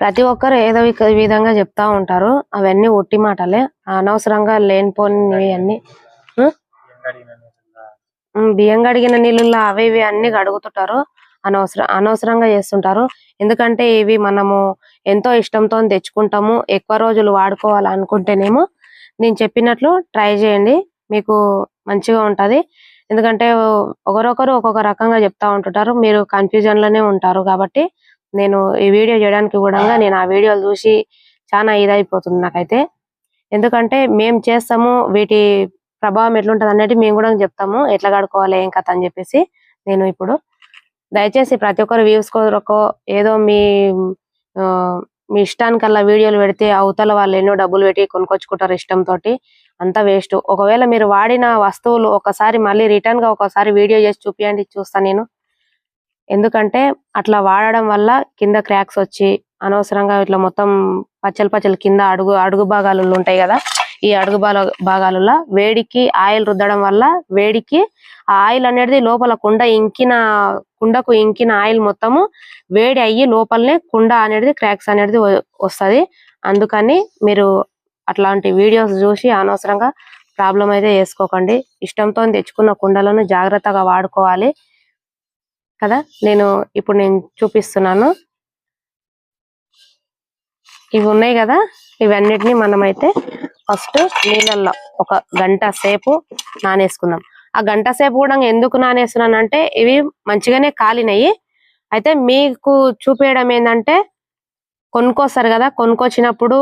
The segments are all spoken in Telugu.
ప్రతి ఒక్కరు ఏదో విధంగా చెప్తా ఉంటారు. అవన్నీ ఒట్టి మాటలే. అనవసరంగా లేనిపోని అన్ని బియ్యం కడిగిన నీళ్ళల్లో అవి ఇవి అన్ని కడుగుతుంటారు. అనవసరం అనవసరంగా చేస్తుంటారు. ఎందుకంటే ఇవి మనము ఎంతో ఇష్టంతో తెచ్చుకుంటాము. ఎక్కువ రోజులు వాడుకోవాలనుకుంటేనేమో నేను చెప్పినట్లు ట్రై చేయండి. మీకు మంచిగా ఉంటది. ఎందుకంటే ఒకరొకరు ఒక్కొక్క రకంగా చెప్తా ఉంటుంటారు. మీరు కన్ఫ్యూజన్లోనే ఉంటారు కాబట్టి నేను ఈ వీడియో చేయడానికి కూడా నేను ఆ వీడియోలు చూసి చాలా ఇదైపోతుంది నాకైతే. ఎందుకంటే మేము చేస్తాము వీటి ప్రభావం ఎట్లుంటది అనేది మేము కూడా చెప్తాము ఎట్లా కడుక్కోవాలి ఏం కథ అని చెప్పేసి నేను ఇప్పుడు. దయచేసి ప్రతి ఒక్కరు వ్యూస్ కొరకో ఏదో మీ మీ ఇష్టానికల్లా వీడియోలు పెడితే అవతల వాళ్ళు ఎన్నో డబ్బులు పెట్టి కొనుక్కొచ్చుకుంటారు ఇష్టంతో అంతా వేస్ట్. ఒకవేళ మీరు వాడిన వస్తువులు ఒకసారి మళ్ళీ రిటర్న్గా ఒకసారి వీడియో చేసి చూపియండి చూస్తా నేను. ఎందుకంటే అట్లా వాడడం వల్ల కింద క్రాక్స్ వచ్చి అనవసరంగా ఇట్లా మొత్తం పచ్చలు పచ్చలు కింద అడుగు అడుగు భాగాలు ఉంటాయి కదా ఈ అడుగు భాగ- భాగాలలో వేడికి ఆయిల్ రుద్దడం వల్ల వేడికి ఆ ఆయిల్ అనేది లోపల కుండ ఇంకిన కుండకు ఇంకిన ఆయిల్ మొత్తము వేడి అయ్యి లోపలనే కుండ అనేది క్రాక్స్ అనేది వస్తుంది. అందుకని మీరు అట్లాంటి వీడియోస్ చూసి అనవసరంగా ప్రాబ్లం అయితే వేసుకోకండి ఇష్టంతో తెచ్చుకున్న కుండలను జాగ్రత్తగా వాడుకోవాలి. కదా? నేను ఇప్పుడు నేను చూపిస్తున్నాను. ఇవి ఉన్నాయి కదా? ఇవన్నిటిని మనమైతే ఫస్ట్ నీళ్ళల్లో ఒక గంట సేపు నానేసుకుందాం. ఆ గంట సేపు కూడా ఎందుకు నానేస్తున్నానంటే ఇవి మంచిగానే కాలినాయి అయితే మీకు చూపించడం ఏంటంటే కొనుక్కొస్తారు కదా? కొనుక్కొచ్చినప్పుడు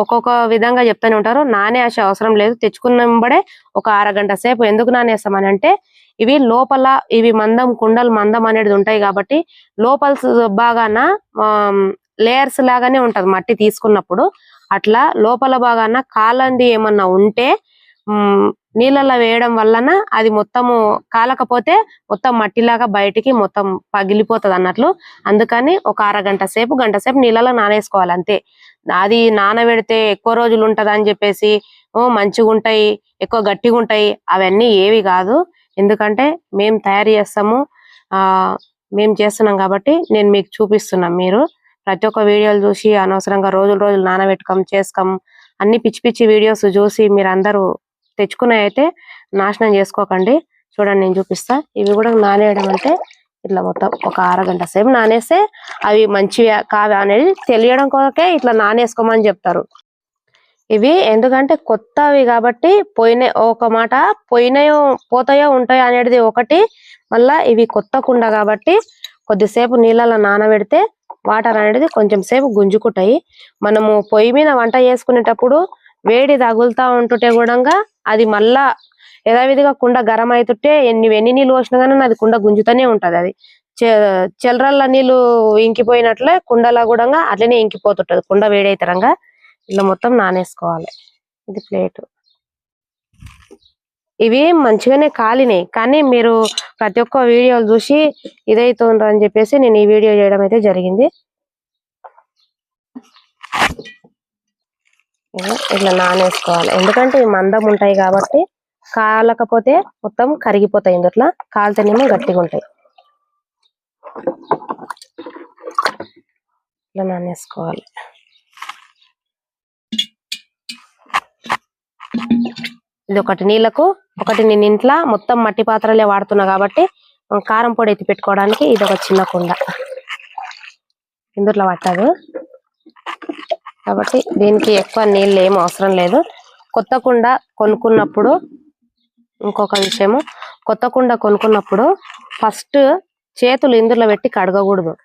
ఒక్కొక్క విధంగా చెప్తూనే ఉంటారు. నానే ఆశ అవసరం లేదు. తెచ్చుకున్నబడే ఒక అరగంట సేపు ఎందుకు నానేస్తామని అంటే ఇవి లోపల ఇవి మందం కుండలు మందం అనేది ఉంటాయి కాబట్టి లోపల బాగాన లేయర్స్ లాగానే ఉంటది మట్టి తీసుకున్నప్పుడు. అట్లా లోపల బాగాన కాలంది ఏమన్నా ఉంటే నీళ్ళల్లో వేయడం వలన అది మొత్తము కాలకపోతే మొత్తం మట్టిలాగా బయటికి మొత్తం పగిలిపోతది అన్నట్లు అందుకని ఒక అరగంట సేపు గంట సేపు నీళ్ళలో నానేసుకోవాలి అంతే. అది నానబెడితే ఎక్కువ రోజులు ఉంటది అని చెప్పేసి మంచిగా ఉంటాయి ఎక్కువ గట్టిగా ఉంటాయి అవన్నీ ఏవి కాదు. ఎందుకంటే మేము తయారు చేస్తాము ఆ మేము చేస్తున్నాం కాబట్టి నేను మీకు చూపిస్తున్నాం మీరు. ప్రతి ఒక్క వీడియోలు చూసి అనవసరంగా రోజులు రోజులు నానబెట్టుకోం చేసుకోం అన్ని పిచ్చి పిచ్చి వీడియోస్ చూసి మీరు అందరూ తెచ్చుకునే అయితే నాశనం చేసుకోకండి. చూడండి నేను చూపిస్తా. ఇవి కూడా నానేయడం అంటే ఇట్లా మొత్తం ఒక అరగంట సేపు నానేస్తే అవి మంచివి కావా అనేది తెలియడం కొరకే ఇట్లా నానేసుకోమని చెప్తారు. ఇవి ఎందుకంటే కొత్తవి కాబట్టి పోయిన ఒక మాట పోయినాయో పోతాయో ఉంటాయో అనేది ఒకటి. మళ్ళా ఇవి కొత్త కుండ కాబట్టి కొద్దిసేపు నీళ్ళలో నానబెడితే వాటర్ అనేది కొంచెం సేపు గుంజుకుంటాయి. మనము పొయ్యి మీద వంట చేసుకునేటప్పుడు వేడి తగులుతా ఉంటుంటే కూడా అది మళ్ళా యథావిధిగా కుండ గరం అవుతుంటే ఎన్ని ఎన్ని నీళ్ళు పోసినా కానీ అది కుండ గుంజుతూనే ఉంటది అది. చె- చెలరల్ల నీళ్ళు ఇంకిపోయినట్లే కుండలా కూడా అట్లనే ఇంకిపోతుంటది. కుండ వేడైతరంగా ఇలా మొత్తం నానేసుకోవాలి. ఇది ప్లేట్. ఇవి మంచిగానే కాలినాయి. కానీ మీరు ప్రతి ఒక్క వీడియోలు చూసి ఇదైతుంది అని చెప్పేసి నేను ఈ వీడియో చేయడం అయితే జరిగింది. ఇట్లా నానేసుకోవాలి. ఎందుకంటే ఇవి మందం ఉంటాయి కాబట్టి కాలకపోతే మొత్తం కరిగిపోతాయి ఇందుట్లో కాలితేనేమో గట్టిగా ఉంటాయి. ఇట్లా నానేసుకోవాలి. ఇది ఒకటి నీళ్ళకు ఒకటి నేను ఇంట్లో మొత్తం మట్టి పాత్రలే వాడుతున్నా కాబట్టి కారం పొడి ఎత్తి పెట్టుకోవడానికి ఇది ఒక చిన్న కుండ. ఇందుట్లో పట్టదు కాబట్టి దీనికి ఎక్కువ నీళ్ళు ఏం అవసరం లేదు. కొత్త కుండ కొనుక్కున్నప్పుడు ఇంకొక విషయము. కొత్త కుండ కొనుక్కున్నప్పుడు ఫస్ట్ చేతులు ఇందులో పెట్టి కడగకూడదు.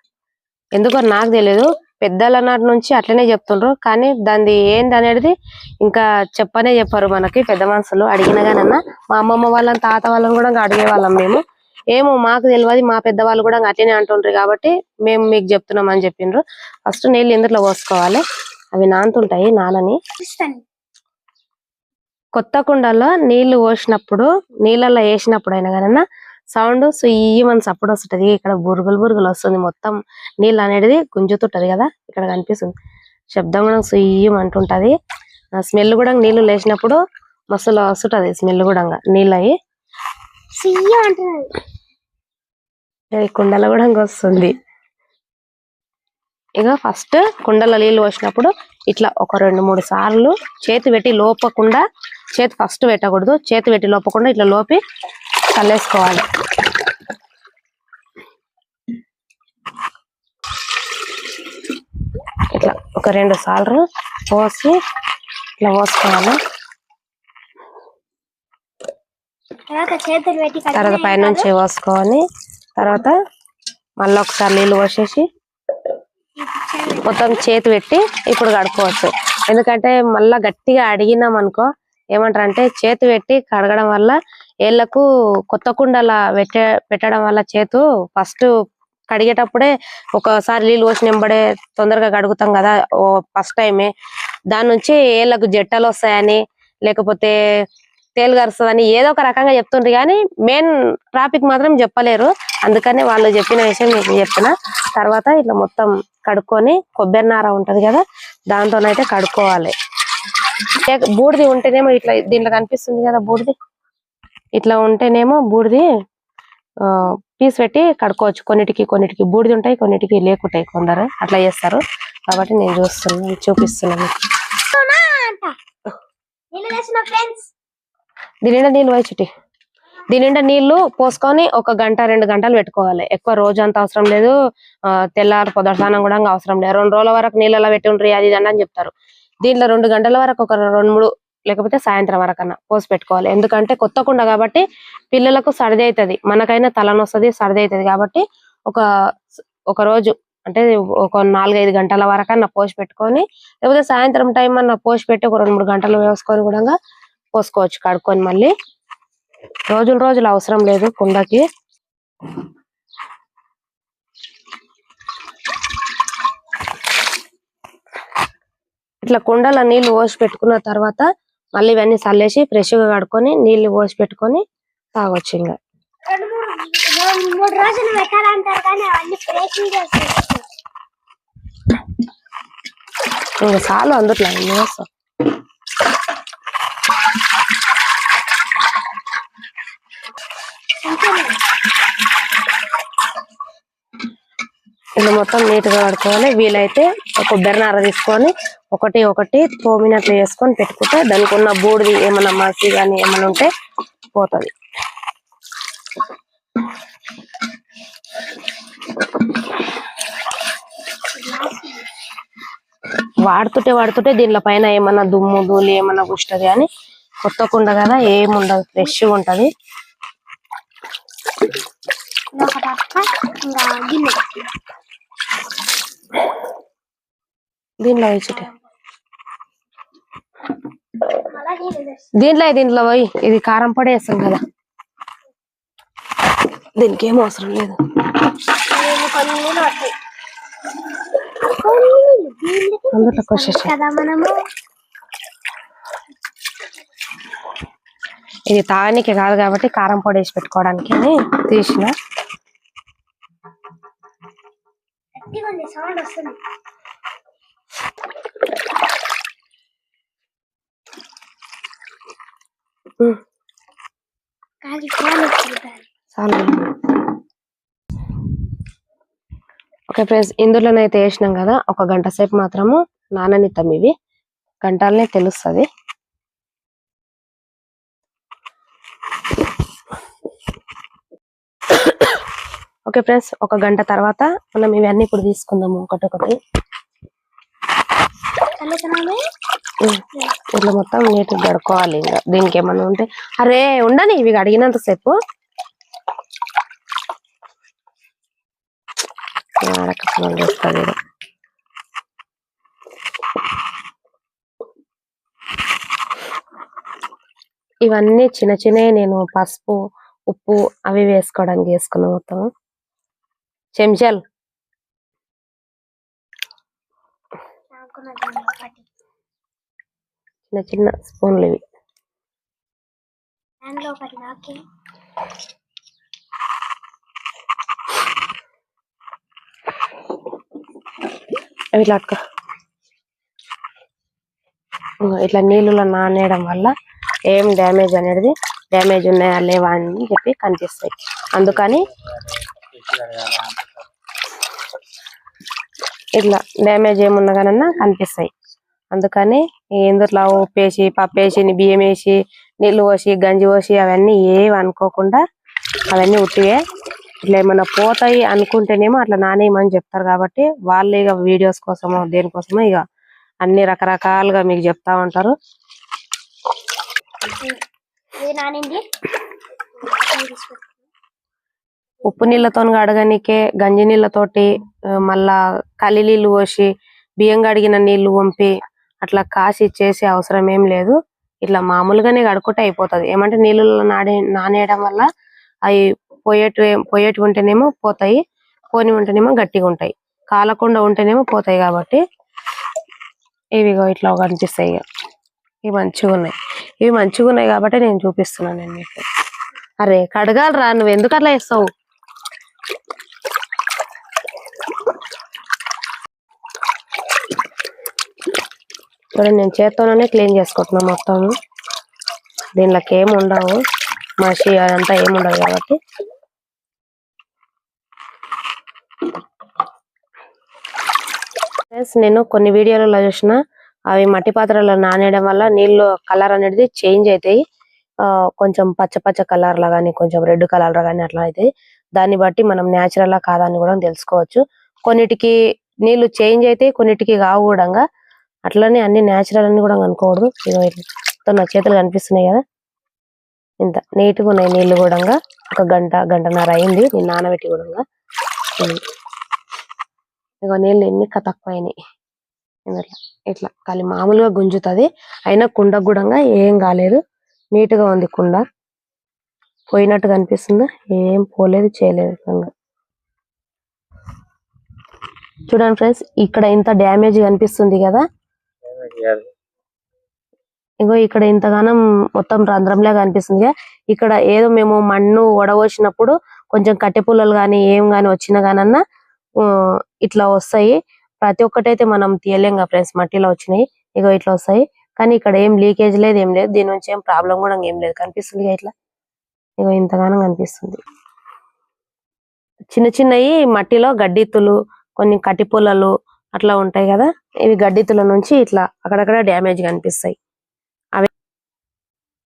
ఎందుకో నాకు తెలియదు పెద్దల నాటి నుంచి అట్లనే చెప్తుండ్రు. కానీ దాన్ని ఏంది అనేది ఇంకా చెప్పనే చెప్పారు మనకి పెద్ద మనుషులు. అడిగిన గానన్నా మా అమ్మమ్మ వాళ్ళని తాత వాళ్ళని కూడా అడిగే వాళ్ళం మేము. ఏమో మాకు తెలియదు మా పెద్దవాళ్ళు కూడా అట్లనే అంటుండ్రు కాబట్టి మేము మీకు చెప్తున్నాం అని చెప్పిండ్రు. ఫస్ట్ నీళ్ళు ఇందులో పోసుకోవాలి. అవి నానుతుంటాయి నానని. కొత్త కుండలో నీళ్ళు పోసినప్పుడు నీళ్ళల్లో వేసినప్పుడు అయినా కానీ సౌండ్ సుయ్యమని సప్పుడు వస్తుంటది. ఇక్కడ బురుగులు బురుగులు వస్తుంది మొత్తం. నీళ్ళు అనేది గుంజుతుంటది కదా ఇక్కడ కనిపిస్తుంది. శబ్దం కూడా సుయ్యం అంటుంటది. స్మెల్ కూడా నీళ్ళు లేచినప్పుడు మస్తు వస్తుంటది స్మెల్ కూడా నీళ్ళు ఈ కుండలో కూడా వస్తుంది. ఇక ఫస్ట్ కుండలో నీళ్ళు పోసినప్పుడు ఇట్లా ఒక రెండు మూడు సార్లు చేతి పెట్టి లోపకుండా చేతి ఫస్ట్ పెట్టకూడదు. చేతి పెట్టి లోపకుండా ఇట్లా లోపి చల్లేసుకోవాలి. ఇట్లా ఒక రెండు సార్లు పోసి ఇట్లా పోసుకోవాలి. తర్వాత పైనుంచి పోసుకొని తర్వాత మళ్ళీ ఒకసారి నీళ్ళు పోసేసి మొత్తం చేతి పెట్టి ఇప్పుడు కడుక్కోవచ్చు. ఎందుకంటే మళ్ళా గట్టిగా అడిగినాం అనుకో ఏమంటారు అంటే చేతి పెట్టి కడగడం వల్ల ఏళ్ళకు కొత్త కుండల పెట్టే పెట్టడం వల్ల చేతు ఫస్ట్ కడిగేటప్పుడే ఒకసారి నీళ్ళు పోసి నింబడే తొందరగా కడుగుతాం కదా ఓ ఫస్ట్ టైమే. దాని నుంచి ఏళ్ళకు జట్టలు వస్తాయని లేకపోతే తేలిగరుస్తుందని ఏదో ఒక రకంగా చెప్తుండ్రు కానీ మెయిన్ టాపిక్ మాత్రం చెప్పలేరు. అందుకని వాళ్ళు చెప్పిన విషయం మీకు చెప్పిన తర్వాత ఇట్లా మొత్తం కడుక్కొని కొబ్బరి నార ఉంటది కదా దాంతోనైతే కడుక్కోవాలి. లేక- బూడిది ఉంటేనేమో ఇట్లా దీంట్లో కనిపిస్తుంది కదా బూడిది. ఇట్లా ఉంటేనేమో బూడిది ఆ, పీస్ పెట్టి కడుక్కోవచ్చు. కొన్నిటికి కొన్నిటికి బూడిది ఉంటాయి కొన్నిటికి లేకుంటాయి కొందరు. అట్లా చేస్తారు. కాబట్టి నేను చూస్తున్నాను చూపిస్తున్నాను దీనిండా నీళ్ళు పోయి దీని నీళ్ళు పోసుకొని ఒక గంట రెండు గంటలు పెట్టుకోవాలి. ఎక్కువ రోజు అంత అవసరం లేదు. తెల్లారి పొదసానం కూడా అవసరం లేదు. రెండు రోజుల వరకు నీళ్ళలో పెట్టి ఉండ్రి అది ఇది అని అని చెప్తారు. దీంట్లో రెండు గంటల వరకు ఒక రెండు మూడు లేకపోతే సాయంత్రం వరకు అన్న పోసి పెట్టుకోవాలి. ఎందుకంటే కొత్త కుండ కాబట్టి పిల్లలకు సర్ది అవుతుంది మనకైనా తలనొస్తుంది సర్ది అవుతుంది కాబట్టి ఒక ఒక రోజు అంటే ఒక నాలుగైదు గంటల వరకు అన్న పోసి పెట్టుకొని లేకపోతే సాయంత్రం టైం అన్న పోసి పెట్టి ఒక రెండు మూడు గంటలు వేసుకొని కూడా పోసుకోవచ్చు కడుక్కొని మళ్ళీ. రోజులు రోజులు అవసరం లేదు కుండకి. ఇట్లా కుండల నీళ్ళు పోసి పెట్టుకున్న తర్వాత మళ్ళీ ఇవన్నీ చల్లేసి ఫ్రెష్గా కడుక్కొని నీళ్ళు పోసి పెట్టుకొని తాగొచ్చు ఇంకా మూడు రోజులు పెట్టాలంటారు కానీ అవన్నీ ఇంకా చాలు అందుట్లో ఎన్ని వేస్తాం ఇలా మొత్తం నీట్గా వీలైతే ఒక కొబ్బరి నార తీసుకొని ఒకటి ఒకటి తోమినట్లు వేసుకొని పెట్టుకుంటే దానికి ఉన్న బూడిది ఏమైనా మసి కానీ ఏమైనా ఉంటే పోతుంది. వాడుతుంటే వాడుతుంటే దీనిలో పైన ఏమన్నా దుమ్ము ధూళి ఏమన్నా కుష్టది అని కొత్త కుండ కదా ఏముండదు ఫ్రెష్గా ఉంటది. ఒక పక్క ఇంకా గిన్నె దీనిలో వేస్తాం. దీంట్లో దీంట్లో పోయి ఇది కారం పొడి వేస్తాం కదా. దీనికి ఏం అవసరం లేదు. అందులో కోసేసి కదా మనము ఇది తాగనీకి కాదు కాబట్టి కారం పొడి వేసి పెట్టుకోవడానికి తీసిన. ఓకే ఫ్రెండ్స్ ఇందులోనైతే వేసినాం కదా ఒక గంట సేపు మాత్రము నాననిద్దాం ఇవి. గంటలనే తెలుస్తుంది. ఓకే ఫ్రెండ్స్ ఒక గంట తర్వాత మనం ఇవన్నీ ఇప్పుడు తీసుకుందాము ఒకటొకటి ఇట్లా మొత్తం నీట్ గడుకోవాలి ఇంకా. దీనికి ఏమన్నా ఉంటే అరే ఉండని ఇవి అడిగినంత సేపు. ఆడకసం చేస్తుంది ఇది. ఇవన్నీ చిన్న చిన్నవి నేను పసుపు ఉప్పు అవి వేసుకోవడానికి వేసుకున్నా మొత్తం చెంచాలు. చిన్న చిన్న స్పూన్లు ఇవి. అవి ఇట్లా ఇట్లా నీళ్ళలో నానేయడం వల్ల ఏం డ్యామేజ్ అనేది డ్యామేజ్ ఉన్నాయా లేవా అని చెప్పి కనిపిస్తాయి. అందుకని ఇట్లా డ్యామేజ్ ఏమున్నా కానీ కనిపిస్తాయి. అందుకని ఎందుట్లో ఉప్పు వేసి పప్పు వేసి బియ్యం వేసి నీళ్ళు పోసి గంజి పోసి అవన్నీ ఏవి అనుకోకుండా అవన్నీ ఉట్టివే. ఇట్లా ఏమైనా పోతాయి అనుకుంటేనేమో అట్లా నానేయమని చెప్తారు కాబట్టి వాళ్ళు ఇక వీడియోస్ కోసమో దేనికోసమో ఇక అన్ని రకరకాలుగా మీకు చెప్తా ఉంటారు. ఇది నానింది. ఉప్పు నీళ్ళతో కడగనికే గంజి నీళ్ళతోటి మళ్ళా కలి నీళ్ళు పోసి బియ్యం కడిగిన నీళ్ళు పంపి అట్లా కాసి చేసే అవసరం ఏం లేదు. ఇట్లా మామూలుగానే కడుక్కుంటే అయిపోతది. ఏమంటే నీళ్ళలో నాడే నానేయడం వల్ల అవి పోయేటి పోయేటి ఉంటేనేమో పోతాయి పోని ఉంటేనేమో గట్టిగా ఉంటాయి. కాలకుండా ఉంటేనేమో పోతాయి కాబట్టి ఇవిగో ఇట్లా కనిపిస్తాయి ఇక ఇవి మంచిగా ఉన్నాయి. ఇవి మంచిగా ఉన్నాయి కాబట్టి నేను చూపిస్తున్నాను నేను మీకు. అరే కడగాలరా నువ్వు ఎందుకు అట్లా వేస్తావు చూడండి నేను చేత్తోనే క్లీన్ చేసుకుంటున్నా మొత్తం. దీనిలోకి ఏమి ఉండవు. మసి అదంతా ఏమి ఉండదు కాబట్టి. Friends, నేను కొన్ని వీడియోలలో చూసిన అవి మట్టి పాత్రలో నానేయడం వల్ల నీళ్ళు కలర్ అనేది చేంజ్ అవుతాయి కొంచెం పచ్చ పచ్చ కలర్ కానీ కొంచెం రెడ్ కలర్ కానీ అట్లా అవుతాయి దాన్ని బట్టి మనం న్యాచురల్ లా కాదని కూడా తెలుసుకోవచ్చు. కొన్నిటికి నీళ్ళు చేంజ్ అయితే కొన్నిటికి కావు కూడా అట్లనే అన్ని న్యాచురల్ అని కూడా అనుకోకూడదు. ఇగో నా చేతులు కనిపిస్తున్నాయి కదా. ఇంత నీట్గా ఉన్నాయి నీళ్ళు కూడా ఒక గంట గంటన్నర అయింది. నేను నానబెట్టి కూడా ఇగో నీళ్ళు ఎన్ని క- ఇందులో ఇట్లా ఖాళీ మామూలుగా గుంజుతుంది. అయినా కుండ కూడా ఏం కాలేదు. నీట్గా ఉంది కుండ. పోయినట్టు కనిపిస్తుందా? ఏం పోలేదు చేయలేదు. చూడండి ఫ్రెండ్స్ ఇక్కడ ఇంత డ్యామేజ్ కనిపిస్తుంది కదా? ఇగో ఇక్కడ ఇంతగానం మొత్తం రంధ్రంలా కనిపిస్తుంది. ఇక్కడ ఏదో మేము మన్ను వడవచ్చినప్పుడు కొంచెం కట్టె పుల్లలు గాని ఏం గాని వచ్చినా గానన్నా ఆ, ఇట్లా వస్తాయి. ప్రతి ఒక్కటైతే మనం తీయలేం కదా ఫ్రెండ్స్ మట్టిలో వచ్చినాయి. ఇగో ఇట్లా వస్తాయి. కానీ ఇక్కడ ఏం లీకేజ్ లేదు ఏం లేదు. దీని నుంచి ఏం ప్రాబ్లం కూడా ఏం లేదు. కనిపిస్తుంది ఇట్లా? ఇగో ఇంతగానో కనిపిస్తుంది. చిన్న చిన్నవి మట్టిలో గడ్డిత్తులు కొన్ని కటిపుల్లలు అట్లా ఉంటాయి కదా? ఇవి గడ్డితుల నుంచి ఇట్లా అక్కడక్కడ డ్యామేజ్ కనిపిస్తాయి. అవి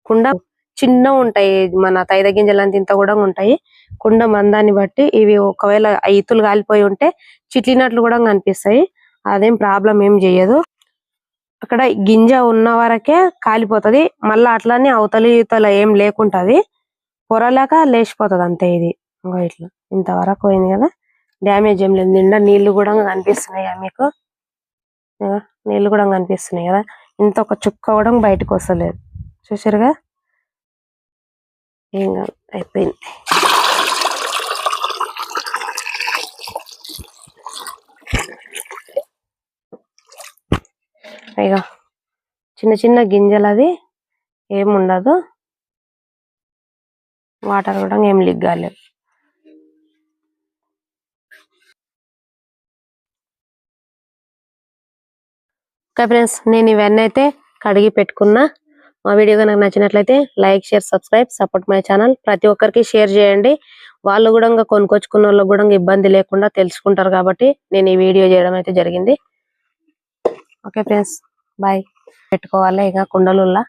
కుండ చిన్న ఉంటాయి. మన తైద గింజలంత ఇంత కూడా ఉంటాయి. కుండ మందాన్ని బట్టి ఇవి ఒకవేళ ఆ ఇత్తులు కాలిపోయి ఉంటే చిట్లినట్లు కూడా కనిపిస్తాయి. అదేం ప్రాబ్లం ఏం చెయ్యదు. అక్కడ గింజ ఉన్న వరకే కాలిపోతది. మళ్ళీ అట్లానే అవతలి ఇవతల ఏం లేకుంటది. పొరలేక లేచిపోతుంది అంతే ఇది. ఇంకో ఇట్లా ఇంతవరకు పోయింది కదా. డ్యామేజ్ ఏం లేదు. నిండా నీళ్ళు కూడా కనిపిస్తున్నాయి మీకు. నీళ్ళు కూడా కనిపిస్తున్నాయి కదా. ఇంత ఒక చుక్క కూడా బయటకు వస్తలేదు. చూసారుగా ఏం కాదు అయిపోయింది. ఇక చిన్న చిన్న గింజలు అది ఏముండదు. వాటర్ కూడా ఏం లీక్ కాలేదు. ఓకే ఫ్రెండ్స్ నేను ఇవన్నీ అయితే కడిగి పెట్టుకున్నా. మా వీడియో కనుక నచ్చినట్లయితే like share subscribe support my channel. ప్రతి ఒక్కరికి షేర్ చేయండి. వాళ్ళు కూడా ఇంకా కొనుకొచ్చుకున్న వాళ్ళకి కూడా ఇబ్బంది లేకుండా తెలుసుకుంటారు కాబట్టి నేను ఈ వీడియో చేయడం అయితే జరిగింది. Okay friends bye. పెట్టుకోవాలి ఇక కుండలుల్లా.